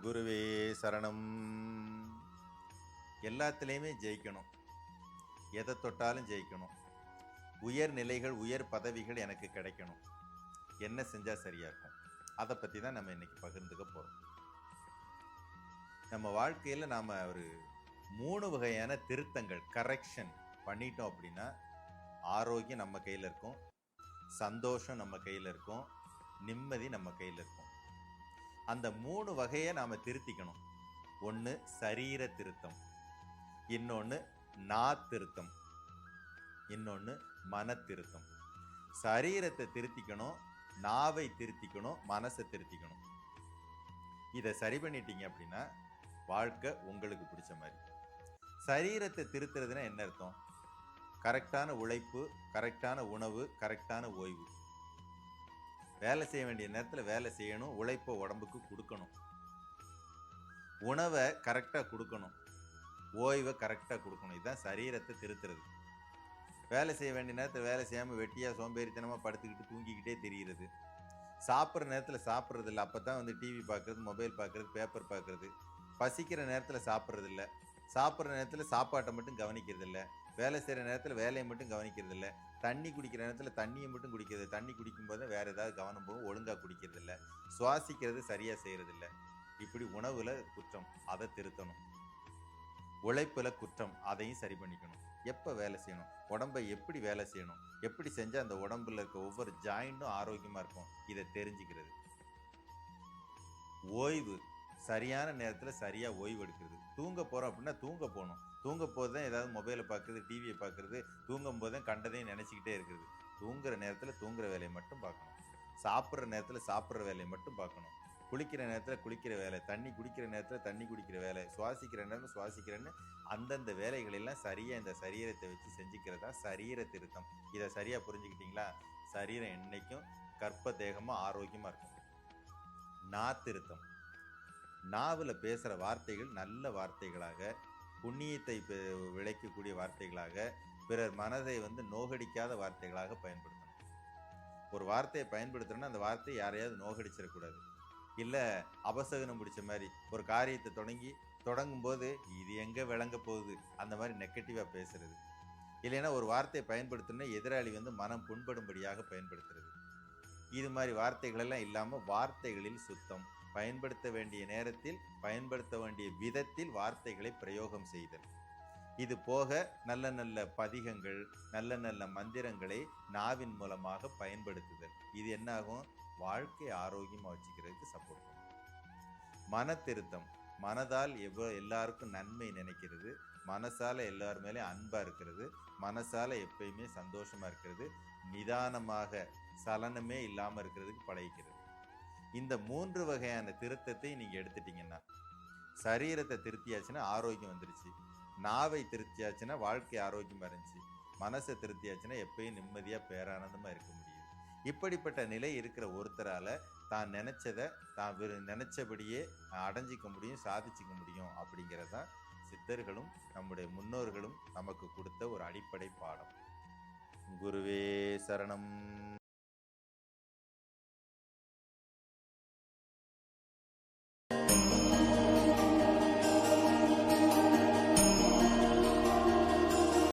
குருவே சரணம். எல்லாத்துலேயுமே ஜெயிக்கணும். எதை தொட்டாலும் ஜெயிக்கணும். உயர் நிலைகள் உயர் பதவிகள் எனக்கு கிடைக்கணும். என்ன செஞ்சால் சரியாக இருக்கும்? அதை பற்றி தான் நம்ம இன்றைக்கி பகிர்ந்துக்க போகிறோம் நம்ம வாழ்க்கையில் நாம் ஒரு மூணு வகையான திருத்தங்கள் கரெக்ஷன் பண்ணிட்டோம் அப்படின்னா ஆரோக்கியம் நம்ம கையில் இருக்கும் சந்தோஷம் நம்ம கையில் இருக்கும் நிம்மதி நம்ம கையில் இருக்கும். அந்த மூணு வகையை நாம் திருத்திக்கணும். ஒன்று சரீர திருத்தம் இன்னொன்று நா திருத்தம் இன்னொன்று மன திருத்தம். சரீரத்தை திருத்திக்கணும் நாவை திருத்திக்கணும் மனசை திருத்திக்கணும். இதை சரி பண்ணிட்டீங்க அப்படின்னா வாழ்க்கை உங்களுக்கு பிடிச்ச மாதிரி. சரீரத்தை திருத்துறதுன்னா என்ன அர்த்தம்? கரெக்டான உழைப்பு கரெக்டான உணவு கரெக்டான ஓய்வு. வேலை செய்ய வேண்டிய நேரத்தில் வேலை செய்யணும் உழைப்பை உடம்புக்கு கொடுக்கணும். உணவை கரெக்டாக கொடுக்கணும். ஓய்வை கரெக்டாக கொடுக்கணும். இதுதான் சரீரத்தை திருத்துறது. வேலை செய்ய வேண்டிய நேரத்தில் வேலை செய்யாமல் வெட்டியாக சோம்பேறித்தனமாக படுத்துக்கிட்டு தூங்கிக்கிட்டே தெரிகிறது. சாப்பிட்ற நேரத்தில் சாப்பிட்றது இல்லை. அப்போ தான் வந்து டிவி பார்க்குறது மொபைல் பார்க்குறது பேப்பர் பார்க்குறது பசிக்கிற நேரத்தில் சாப்பிட்றது இல்லை. சாப்பிட்ற நேரத்தில் சாப்பாட்டை மட்டும் கவனிக்கிறது இல்லை வேலை செய்கிற நேரத்தில் வேலையை மட்டும் கவனிக்கிறது இல்லை தண்ணி குடிக்கிற நேரத்தில் தண்ணியை மட்டும் குடிக்கிறது. தண்ணி குடிக்கும்போது வேறு ஏதாவது கவனம் போகும் ஒழுங்காக குடிக்கிறது இல்லை சுவாசிக்கிறது சரியாக செய்கிறது இல்லை இப்படி உணவில் குற்றம் அதை திருத்தணும். உழைப்பில் குற்றம் அதையும் சரி பண்ணிக்கணும். எப்போ வேலை செய்யணும்? உடம்பை எப்படி வேலை செய்யணும்? எப்படி செஞ்சால் அந்த உடம்புல இருக்க ஒவ்வொரு ஜாயிண்ட்டும் ஆரோக்கியமாக இருக்கும்? இதை தெரிஞ்சுக்கிறது. ஓய்வு சரியான நேரத்தில் சரியாக ஓய்வு எடுக்கிறது தூங்க போகிறோம் அப்படின்னா தூங்க போகணும். தூங்க போது தான் ஏதாவது மொபைலை பார்க்குறது டிவியை பார்க்குறது தூங்கும் போது தான் கண்டதையும் நினச்சிக்கிட்டே இருக்கிறது தூங்குற நேரத்தில் தூங்குற வேலையை மட்டும் பார்க்கணும். சாப்பிட்ற நேரத்தில் சாப்பிட்ற வேலையை மட்டும் பார்க்கணும். குளிக்கிற நேரத்தில் குளிக்கிற வேலை தண்ணி குடிக்கிற நேரத்தில் தண்ணி குடிக்கிற வேலை சுவாசிக்கிற நேரம் சுவாசிக்கிறேன்னு அந்தந்த வேலைகளெல்லாம் சரியாக இந்த சரீரத்தை வச்சு செஞ்சுக்கிறதா சரீர திருத்தம். இதை சரியாக புரிஞ்சுக்கிட்டிங்களா? சரீரம் என்றைக்கும் கற்ப தேகமாக ஆரோக்கியமாக இருக்கும். நா திருத்தம். நாவில் பேசுகிற வார்த்தைகள் நல்ல வார்த்தைகளாக புண்ணியத்தை விளைக்கக்கூடிய வார்த்தைகளாக பிறர் மனதை வந்து நோகடிக்காத வார்த்தைகளாக பயன்படுத்தணும். ஒரு வார்த்தையை பயன்படுத்தணும்னா அந்த வார்த்தையை யாரையாவது நோகடிச்சிடக்கூடாது. இல்லை அபசகனம் பிடிச்ச மாதிரி ஒரு காரியத்தை தொடங்கி தொடங்கும் போது இது எங்கே விளங்க போகுது? அந்த மாதிரி நெகட்டிவாக பேசுறது. இல்லைன்னா ஒரு வார்த்தையை பயன்படுத்தினா எதிராளி வந்து மனம் புண்படும்படியாக பயன்படுத்துறது. இது மாதிரி வார்த்தைகளெல்லாம் இல்லாமல் வார்த்தைகளில் சுத்தம் பயன்படுத்த வேண்டிய நேரத்தில் பயன்படுத்த வேண்டிய விதத்தில் வார்த்தைகளை பிரயோகம் செய்தல். இது போக நல்ல நல்ல பதிகங்கள் நல்ல நல்ல மந்திரங்களை நாவின் மூலமாக பயன்படுத்துதல். இது என்னாகும்? வாழ்க்கை ஆரோக்கியமாக வச்சுக்கிறதுக்கு சப்போர்ட் பண்ணும். மன திருத்தம் மனதால் எவ்வளோ எல்லாருக்கும் நன்மை நினைக்கிறது. மனசால எல்லார் மேலேயும் அன்பாக இருக்கிறது மனசால எப்பயுமே சந்தோஷமாக இருக்கிறது நிதானமாக சலனமே இல்லாமல் இருக்கிறதுக்கு பழகிக்கிறது. இந்த மூன்று வகையான திருத்தத்தை நீங்கள் எடுத்துட்டீங்கன்னா சரீரத்தை திருத்தியாச்சுன்னா ஆரோக்கியம் வந்துருச்சு. நாவை திருத்தியாச்சுன்னா வாழ்க்கை ஆரோக்கியமாக இருந்துச்சு. மனசை திருத்தியாச்சுன்னா எப்பயும் நிம்மதியாக பேரானந்தமாக இருக்க முடியும். இப்படிப்பட்ட நிலை இருக்கிற ஒருத்தரால் தான் நினச்சதை தான் விரு நினச்சபடியே அடைஞ்சிக்க முடியும் சாதிச்சிக்க முடியும் அப்படிங்கிறது தான் சித்தர்களும் நம்முடைய முன்னோர்களும் நமக்கு கொடுத்த ஒரு அடிப்படை பாடம். குருவே சரணம்.